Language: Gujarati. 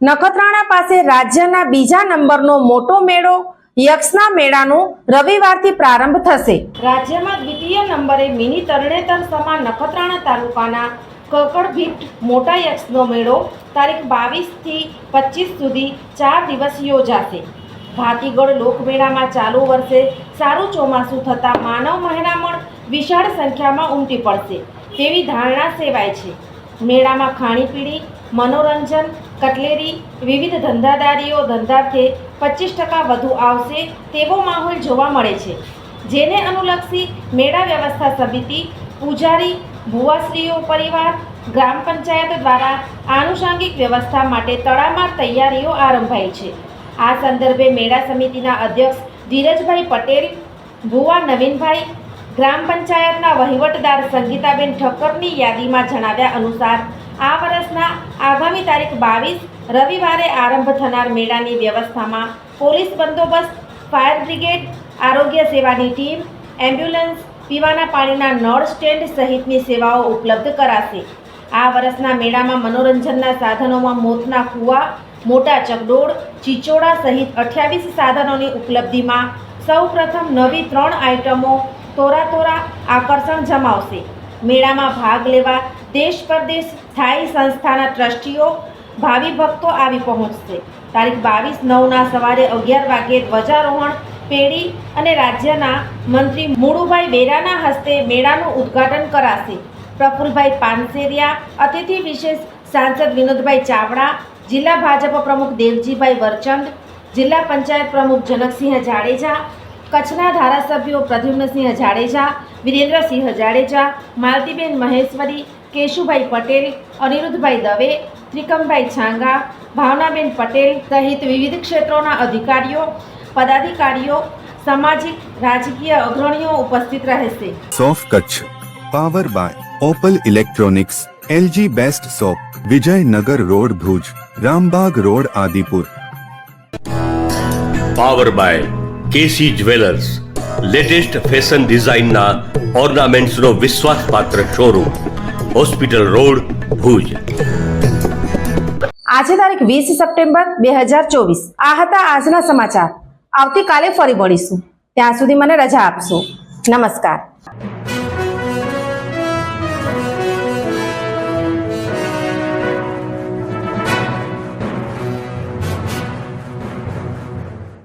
નખત્રાણા પાસે રાજ્યના બીજા નંબરનો મોટો મેળો યક્ષના મેળાનો રવિવારથી પ્રારંભ થશે. રાજ્યમાં દ્વિતીય નંબરે મિની તરણેતર સમા નખત્રાણા તાલુકાના કકડભીટ મોટા યક્ષનો મેળો તારીખ બાવીસથી પચીસ સુધી ચાર દિવસ યોજાશે. ભાતીગઢ લોકમેળામાં ચાલુ વર્ષે સારું ચોમાસું થતાં માનવ મહેરામણ વિશાળ સંખ્યામાં ઉમટી પડશે તેવી ધારણા સેવાય છે. મેળામાં ખાણીપીણી મનોરંજન, કટલેરી, વિવિધ ધંધાદારીઓ ધંધાર્થે પચીસ ટકા વધુ આવશે તેવો માહોલ જોવા મળે છે. જેને અનુલક્ષી મેળા વ્યવસ્થા સમિતિ, પૂજારી, ભુવાશ્રીઓ, પરિવાર, ગ્રામ પંચાયત દ્વારા આનુષાંગિક વ્યવસ્થા માટે તળામાર તૈયારીઓ આરંભાઈ છે. આ સંદર્ભે મેળા સમિતિના અધ્યક્ષ ધીરજભાઈ પટેલ, ભુવા નવીનભાઈ, ગ્રામ પંચાયતના વહીવટદાર સંગીતાબેન ઠક્કરની યાદીમાં જણાવ્યા અનુસાર આ વર્ષના આગામી તારીખ બાવીસ, રવિવારે આરંભ થનાર મેળાની વ્યવસ્થામાં પોલીસ બંદોબસ્ત, ફાયર બ્રિગેડ, આરોગ્ય સેવાની ટીમ, એમ્બ્યુલન્સ, પીવાના પાણીના નળ સ્ટેન્ડ સહિતની સેવાઓ ઉપલબ્ધ કરાશે. આ વર્ષના મેળામાં મનોરંજનના સાધનોમાં મોતના કૂવા, મોટા ચકડોળ, ચીચોડા સહિત અઠ્યાવીસ સાધનોની ઉપલબ્ધિમાં સૌપ્રથમ નવી ત્રણ આઇટમો તોરા તોરા આકર્ષણ જમાવશે. મેળામાં ભાગ લેવા દેશ પરદેશ સ્થાયી સંસ્થાના ટ્રસ્ટીઓ, ભાવિ ભક્તો આવી પહોંચશે. તારીખ બાવીસ નવના સવારે અગિયાર વાગ્યે ધ્વજારોહણ, પેઢી અને રાજ્યના મંત્રી મુળુભાઈ વેરાના હસ્તે મેળાનું ઉદ્ઘાટન કરાશે. પ્રફુલભાઈ પાનસેરિયા, અતિથિ વિશેષ સાંસદ વિનોદભાઈ ચાવડા, જિલ્લા ભાજપ પ્રમુખ દેવજીભાઈ વરચંદ, જિલ્લા પંચાયત પ્રમુખ જનકસિંહ જાડેજા કચ્છના ધારાસભ્યો પ્રદ્યુમ્નસિંહ જાડેજા વિરેન્દ્રસિંહ જાડેજા માલતીબેન મહેશ્વરી કેશુભાઈ પટેલ અનિરુદ્ધભાઈ દવે ત્રિકમભાઈ છાંગા ભાવનાબેન પટેલ સહિત વિવિધ ક્ષેત્રોના અધિકારીઓ પદાધિકારીઓ સામાજિક રાજકીય અગ્રણીઓ ઉપસ્થિત રહેશે. સોફ Kutch power by Opal electronics LG best shop Vijaynagar road Bhuj Rambagh road Adipur. Power by KC jewellers, latest fashion ડિઝાઇનના ઓર્નામેન્ટ્સનો વિશ્વાસપાત્ર શોરૂમ, હોસ્પિટલ રોડ, ભુજ. આજે તારીખ વીસ સપ્ટેમ્બર બે હજાર ચોવીસ. આ હતા આજના સમાચાર. આવતીકાલે ફરી મળીશું. ત્યાં સુધી મને રજા આપશો. નમસ્કાર.